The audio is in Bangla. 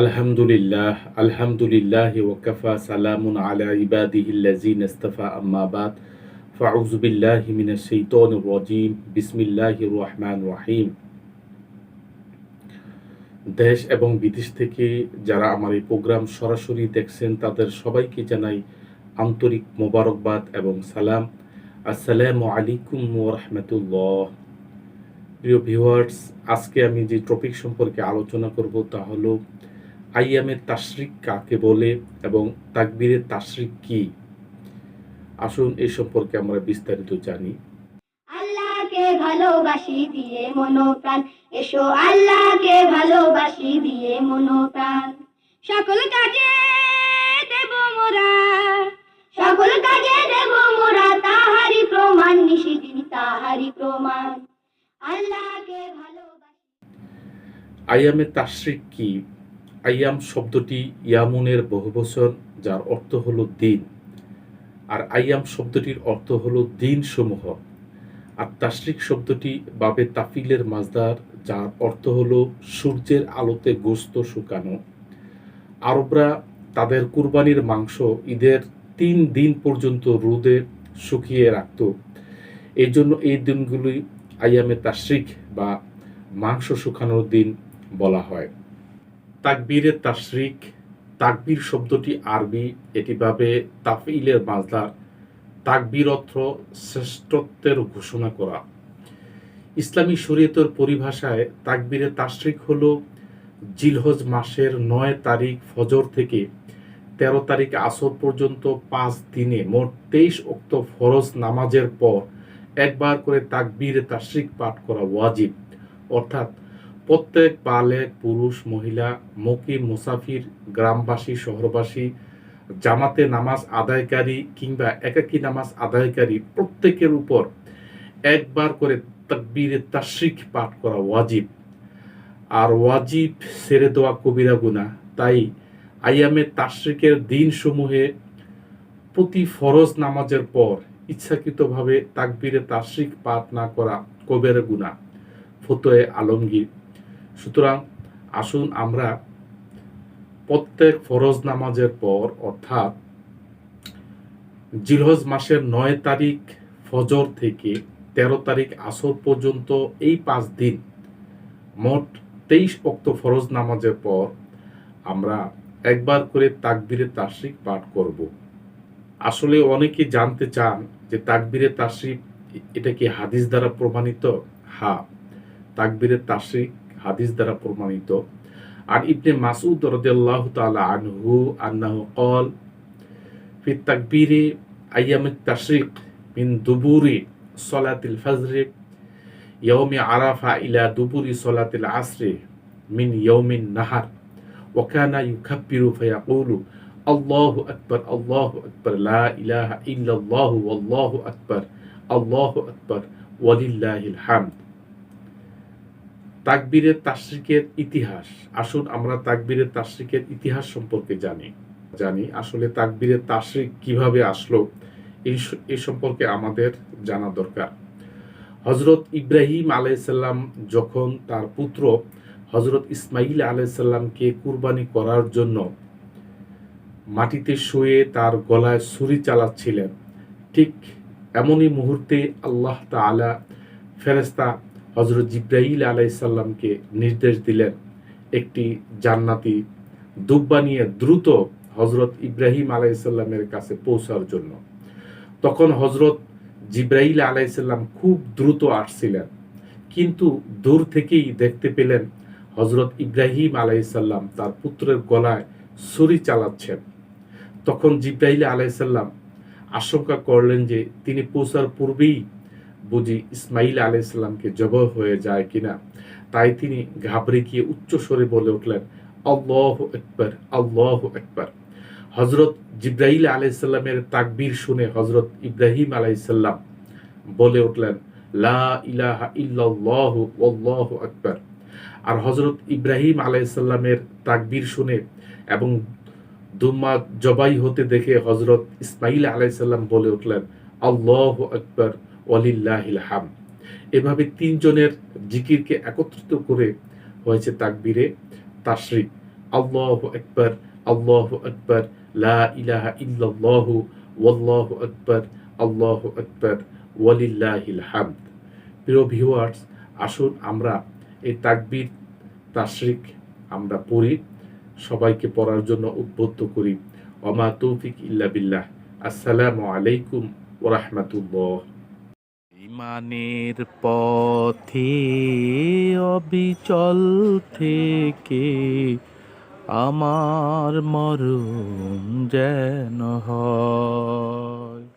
আলহামদুলিল্লাহ আলহামদুলিল্লাহ ওয়াকাফা সালামুন আলা ইবাদিহিল্লাজিন ইস্তাফা আম্মা বাদ। ফাউযু বিল্লাহি মিনাশ শাইতানির রাজিম। বিসমিল্লাহির রহমানির রহিম। দেশ এবং বিদেশ থেকে যারা আমার এই প্রোগ্রাম সরাসরি দেখছেন, তাদের সবাইকে জানাই আন্তরিক মোবারকবাদ এবং সালাম। আসসালামু আলাইকুম রাহমাতুল্লাহ। প্রিয় ভিউয়ার্স, আজকে আমি যে টপিক সম্পর্কে আলোচনা করব তা হলো আইয়ামের তাশরিক কাকে বলে এবং তাকবীরের তাশরিক কি? আসুন এই সম্পর্কে আমরা বিস্তারিত জানি। আল্লাহকে ভালোবাসি দিয়ে মনোপ্রাণ। এসো আল্লাহকে ভালোবাসি দিয়ে মনোপ্রাণ। সকল কাজে দেব মোরা। সকল কাজে দেব মোরা তাহারি প্রমাণ নিশিদিন তাহারি প্রমাণ। আল্লাহকে ভালোবাসি। আইয়ামের তাশরিক কি? আইয়াম শব্দটি ইয়ামুনের বহুবচন, যার অর্থ হলো দিন। আর আইয়াম শব্দটির অর্থ হলো দিন সমূহ আর তাশরিক শব্দটি বাবে তাফিলের মাজদার, যার অর্থ হলো সূর্যের আলোতে গোস্ত শুকানো। আরবরা তাদের কুরবানির মাংস ঈদের তিন দিন পর্যন্ত রোদে শুকিয়ে রাখত। এই জন্য এই দিনগুলি আইয়ামে তাশরিক বা মাংস শুকানোর দিন বলা হয়। তাকবীরের তাশরিক, তাকবীর শব্দটি আরবি, এটি ভাবে মাজদার তাকবীর অর্থ শ্রেষ্ঠত্বের ঘোষণা করা। ইসলামী শরীয়তের পরিভাষায় তাকবীরের তাশরিক হল জিলহজ মাসের নয় তারিখ ফজর থেকে তেরো তারিখ আসর পর্যন্ত পাঁচ দিনে মোট তেইশ অক্ত ফরজ নামাজের পর একবার করে তাকবীর তাশরিক পাঠ করা ওয়াজিব। অর্থাৎ প্রত্যেক বালেক, পুরুষ, মহিলা মকি মুসাফির, গ্রামবাসী, শহরবাসী, জামাতে নামাজ আদায়কারী কিংবা একাকী নামাজ আদায়কারী প্রত্যেকের উপর একবার করে তাকবীরে তাশরিক পাঠ করা ওয়াজিব। আর ওয়াজিব ছেড়ে দেওয়া কবিরা গুনাহ। তাই আইয়ামে তাশরিকের দিনসমূহে প্রতি ফরজ নামাজের পর ইচ্ছাকৃতভাবে তাকবীরে তাশরিক পাঠ না করা কবের গুণা ফতোয়ে আলমগীর সুতরাং আসুন আমরা প্রত্যেক ফরজ নামাজের পর, অর্থাৎ জিলহজ মাসের নয় তারিখ ফজর থেকে তেরো তারিখ আসর পর্যন্ত এই পাঁচ দিন মোট তেইশ অক্ত ফরজ নামাজের পর আমরা একবার করে তাকবীরে তাশরিক পাঠ করব। আসলে অনেকে জানতে চান যে তাকবীরে তাশরিক এটা কি হাদিস দ্বারা প্রমাণিত? হা তাকবীরে তাশরিক হাদিস দ্বারা প্রমাণিত আর ইবনে মাসুদ রাদিয়াল্লাহু তাআলা আনহু আন্নাহু قال في التكبير أيام التشريق من دبور صلاة الفجر يوم عرفة إلى دبور صلاة العصر من يوم النهر وكان يكبر فيقول الله أكبر الله أكبر لا إله إلا الله والله أكبر الله أكبر ولله الحمد তাকবীরের তাশরিকের ইতিহাস। আসুন আমরা তাকবীরের তাশরিকের ইতিহাস সম্পর্কে জানি। জানি আসলে তাকবীরের তাশরিক কীভাবে আসলো, এই এই সম্পর্কে আমাদের জানা দরকার। হজরত ইব্রাহিম আলাইসাল্লাম যখন তার পুত্র হজরত ইসমাইল আলাইসাল্লামকে কুরবানি করার জন্য মাটিতে শুয়ে তার গলায় ছুরি চালাচ্ছিলেন, ঠিক এমনই মুহূর্তে আল্লাহ তাআলা ফেরেস্তা হজরত জিব্রাইল আলাইসাল্লামকে নির্দেশ দিলেন একটি জান্নাতি দুব্বা নিয়ে দ্রুত হজরত ইব্রাহিম আলাইসাল্লামের কাছে পৌঁছার জন্য। তখন হজরত জিব্রাইল আলাইসাল্লাম খুব দ্রুত আসছিলেন, কিন্তু দূর থেকেই দেখতে পেলেন হজরত ইব্রাহিম আলাইসাল্লাম তার পুত্রের গলায় ছুরি চালাচ্ছেন। তখন জিব্রাইল আলাইসাল্লাম আশঙ্কা করলেন যে তিনি পৌঁছার পূর্বেই বুঝি ইসমাইল আলাইসাল্লামকে জবহ হয়ে যায় কিনা? তাই তিনি ঘাবড়ে গিয়ে উচ্চ স্বরে বলে উঠলেন, আল্লাহ একবার আল্লাহ একবার হজরত জিব্রাইল আলাইসাল্লামের তাকবীর শুনে হজরত ইব্রাহিম আলাইসাল্লাম বলে উঠলেন, লা ইলাহা ইল্লাল্লাহু ওয়াল্লাহু আকবার। আর হজরত ইব্রাহিম আলাইসাল্লামের তাকবীর শুনে এবং দুম্মা জবাই হতে দেখে হজরত ইসমাইল আলাইসাল্লাম বলে উঠলেন, আল্লাহ আকবর ওয়ালিল্লাহিল হাম। এভাবে তিনজনের জিকিরকে একত্রিত করে হয়েছে তাকবীরে তাশরিক। আল্লাহ আকবার আল্লাহ আকবার, লা ইলাহা ইল্লাল্লাহু, ওয়াল্লাহু আকবার, আল্লাহু আকবার, ওয়ালিল্লাহিল হামদ প্রিয় ভিউয়ার্স, আসুন আমরা এই তাকবীর, তাশরিক আমরা পড়ি, সবাইকে পড়ার জন্য উদ্বুদ্ধ করি। ওমা তৌফিক ইল্লা বিল্লাহ। আসসালামু আলাইকুম ওয়া রাহমাতুল্লাহ। ইমানের পথে অবিচল থেকে আমার মরণ যেন হয়।